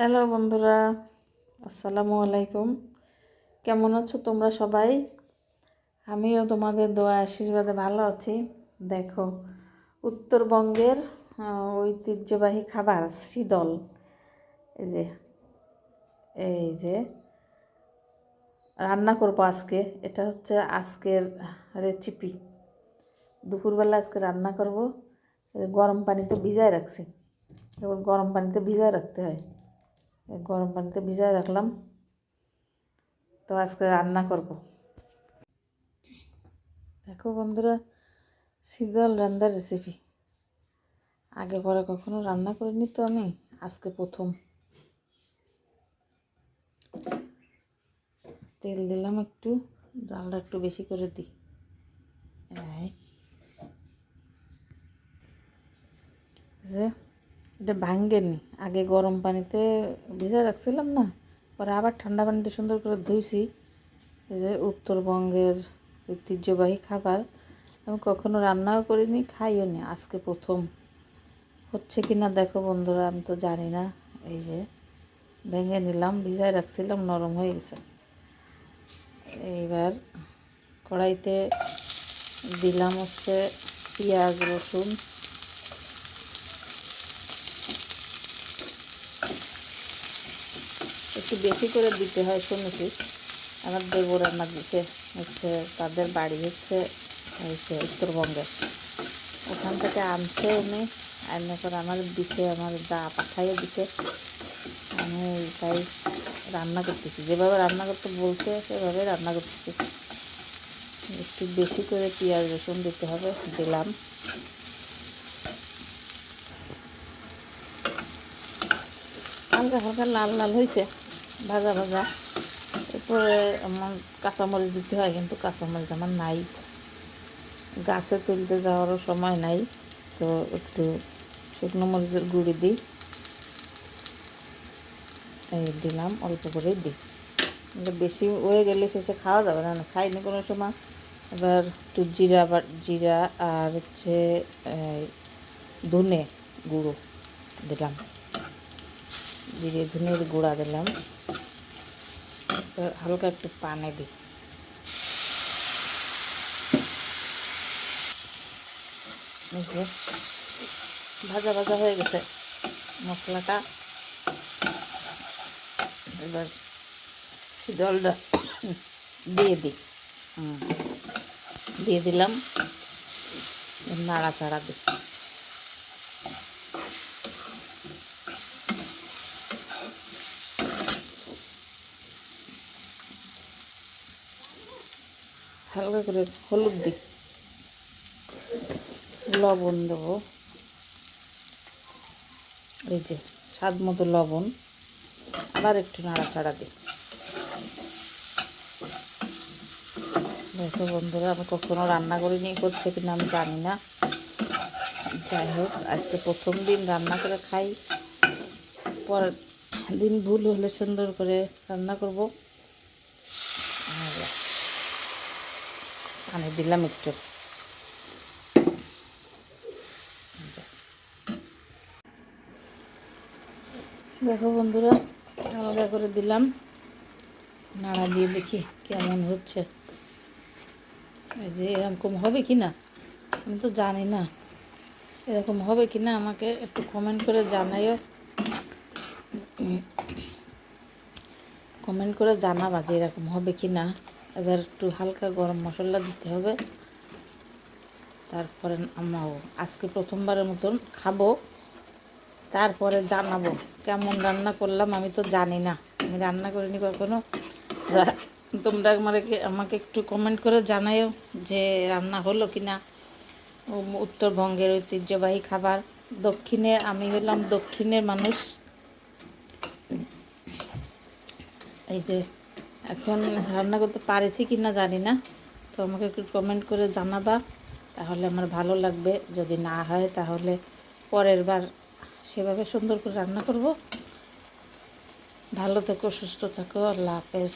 Hello বন্ধুরা, আসসালামু আলাইকুম। কেমন আছো তোমরা সবাই? আমিও তোমাদের দোয়া আশীর্বাদে ভালো আছি। দেখো, উত্তরবঙ্গের ঐতিহ্যবাহী খাবার, শীতল। এই যে এই যে, রান্না করব আজকে। এটা হচ্ছে আজকের রেসিপি দুপুরবেলা আজকে রান্না করব। গরম পানিতে ভিজায় রাখছি। এবার গরম পানিতে ভিজায় রাখতে হয়। গরম পানিতে ভিজায় রাখলাম। তো আজকে রান্না করব। দেখো বন্ধুরা শীতল রান্নার রেসিপি আগে পরে কখনো রান্না করিনি তো আমি, আজকে প্রথম। তেল দিলাম একটু, জালটা একটু বেশি করে দিই। যে এটা ভাঙ্গেনি। আগে গরম পানিতে ভিজে রাখছিলাম না, পরে আবার ঠান্ডা পানিতে সুন্দর করে ধুইছি। যে উত্তরবঙ্গের ঐতিহ্যবাহী খাবার, আমি কখনো রান্নাও করিনি, খাইও নি। আজকে প্রথম। হচ্ছে কি না দেখো বন্ধুরা, আমি তো জানি না। এই যে ভেঙে নিলাম, ভিজায় রাখছিলাম, নরম হয়ে গেছে। এইবার কড়াইতে দিলাম হচ্ছে পেঁয়াজ, রসুন। একটু বেশি করে দিতে হয় শুনেছি আমার দেবো রান্না দিতে হচ্ছে তাদের বাড়ি হচ্ছে উত্তরবঙ্গে। ওখান থেকে আনছে উনি আনার পর আমার দিছে, আমার দা পাঠাইয়ে দিছে। আমি তাই রান্না করতেছি। যেভাবে রান্না করতে বলছে সেভাবে রান্না করতেছি। একটু বেশি করে পেঁয়াজ রসুন দিতে হবে, দিলাম। হালকা হালকা লাল লাল হয়েছে ভাজা ভাজা। এরপরে আমার কাঁচামরিচ দিতে হয়, কিন্তু কাঁচামরিচ আমার নাই। গাছে তুলতে যাওয়ারও সময় নাই, তো একটু শুকনো মরিচের গুঁড়ি দিই। এই দিলাম, অল্প করেই দিই। বেশি হয়ে গেলে শেষে খাওয়া যাবে না না খাইনি কোনো সময়। এবার একটু জিরা বা, জিরা আর হচ্ছে ধনে গুঁড়ো দিলাম। জিরে ধনের গুঁড়া দিলাম। হালকা একটু পানি দিই। ভাজা ভাজা হয়ে গেছে মশলাটা। এবার শীতলটা দিয়ে দিই। দিয়ে দিলাম। নাড়াচাড়া দিই। হালকা করে হলুদ দিই। লবণ দেবো। এই যে, স্বাদ মতো লবণ। আবার একটু নাড়াচাড়া দিই। দেখো বন্ধুরা, আমি কখনো রান্না করিনি, করছে কিনা আমি জানি না। যাই হোক, আজকে প্রথম দিন রান্না করে খাই। পরের দিন ভুল হলে সুন্দর করে রান্না করব। আর পানি দিলাম একটু। দেখো বন্ধুরা, আলাদা করে দিলাম। নাড়া দিয়ে দেখি কেমন হচ্ছে। এই যে এরকম হবে কি না? আমি তো জানি না। এরকম হবে কি না? আমাকে একটু কমেন্ট করে জানাইও। কমেন্ট করে জানাবা যে এরকম হবে কি না। এবার একটু হালকা গরম মশলা দিতে হবে। তারপরে আমরাও আজকে প্রথমবারের মতন খাব। তারপরে জানাব কেমন রান্না করলাম আমি তো জানি না। আমি রান্না করিনি কখনো। তোমরা আমাকে আমাকে একটু কমেন্ট করে জানাইও যে রান্না হলো কি না উত্তরবঙ্গের ঐতিহ্যবাহী খাবার। দক্ষিণে আমি হলাম দক্ষিণের মানুষ। এই যে এখন রান্না করতে পারেছি কি না জানি না। তো আমাকে একটু কমেন্ট করে জানাবা, তাহলে আমার ভালো লাগবে। যদি না হয়, তাহলে পরের বার সেভাবে সুন্দর করে রান্না করব। ভালো থেকো, সুস্থ থাকো, আল্লাহ হাফেজ।